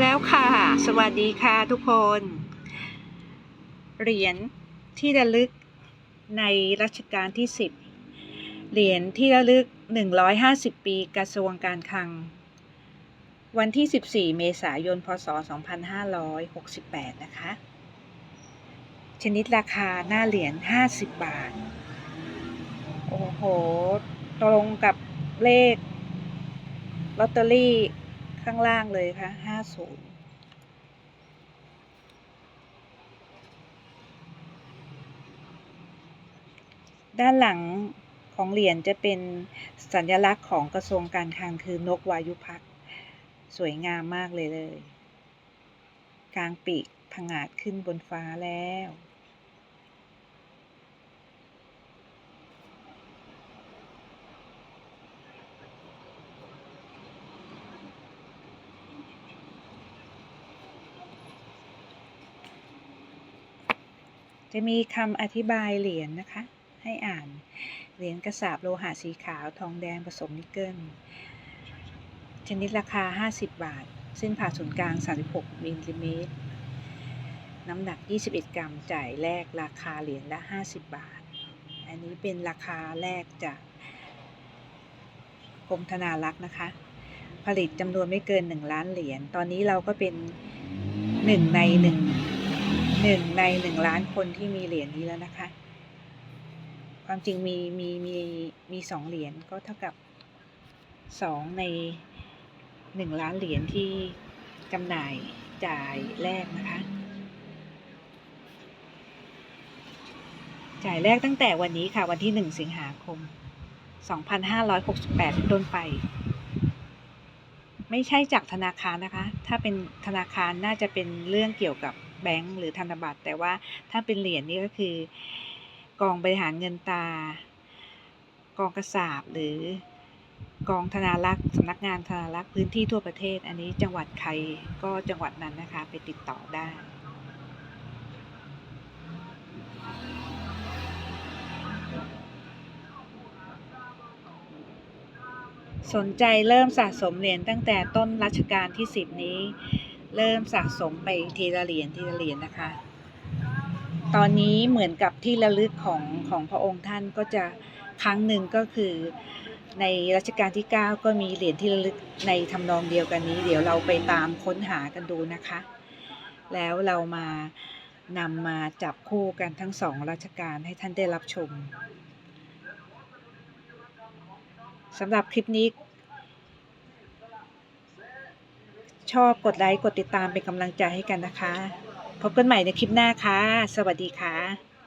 แล้วค่ะ สวัสดีค่ะทุกคน เหรียญที่ระลึกในรัชกาลที่ 10 เหรียญที่ระลึก 150 ปีกระทรวงการคลัง วันที่ 14 เมษายน พศ 2568 นะคะ ชนิดราคาหน้าเหรียญ 50 บาท โอ้โห ตรงกับเลขลอตเตอรี่ ข้างล่างเลยค่ะ50ด้านหลังของเหรียญจะเป็นสัญลักษณ์ของกระทรวงการคลังคือนกวายุพักสวยงามมากเลยเลย กลางปีกผงาดขึ้นบนฟ้าแล้ว จะมีคำอธิบายเหรียญนะคะ ให้อ่าน เหรียญกระสาบโลหะสีขาวทองแดงผสมนิกเกิล ชนิดราคา 50 บาท เส้นผ่าศูนย์กลาง 36มิลลิเมตร น้ำหนัก 21 กรัม จ่ายแลกราคาเหรียญละ 50 บาท อันนี้เป็นราคาแรกจากกรมธนารักษ์นะคะ ผลิตจำนวนไม่เกิน 1 ล้านเหรียญ ตอนนี้เราก็เป็น 1 ใน 1 หนึ่งในหนึ่งล้านคนที่มีเหรียญนี้แล้วนะคะ ความจริงมีมีมีมีสองเหรียญก็เท่ากับสองในหนึ่งล้านเหรียญที่จำหน่ายจ่ายแรกนะคะ จ่ายแรกตั้งแต่วันนี้ค่ะวันที่หนึ่งสิงหาคม 2568เป็นต้นไป ไม่ใช่จากธนาคารนะคะ ถ้าเป็นธนาคารน่าจะเป็นเรื่องเกี่ยวกับ แบงก์หรือธนบัตร แต่ว่าถ้าเป็นเหรียญนี่ก็คือกองบริหารเงินตา กองกระสาบหรือกองธนารักษ์สำนักงานธนารักษ์พื้นที่ทั่วประเทศ อันนี้จังหวัดใครก็จังหวัดนั้นนะคะไปติดต่อได้สนใจเริ่มสะสมเหรียญตั้งแต่ต้นรัชกาลที่ 10 นี้ เริ่มสะสมไปทีละเหรียญทีละเหรียญนะคะ ตอนนี้เหมือนกับที่ระลึกของของพระองค์ท่านก็จะครั้งหนึ่งก็คือในรัชกาลที่ 9 ก็มีเหรียญที่ระลึกในทำนองเดียวกันนี้ เดี๋ยวเราไปตามค้นหากันดูนะคะ แล้วเรามานำมาจับคู่กันทั้งสองรัชกาลให้ท่านได้รับชมสำหรับคลิปนี้ ชอบกดไลค์กดติดตามเป็นกำลังใจให้กันนะคะ พบกันใหม่ในคลิปหน้าค่ะ สวัสดีค่ะ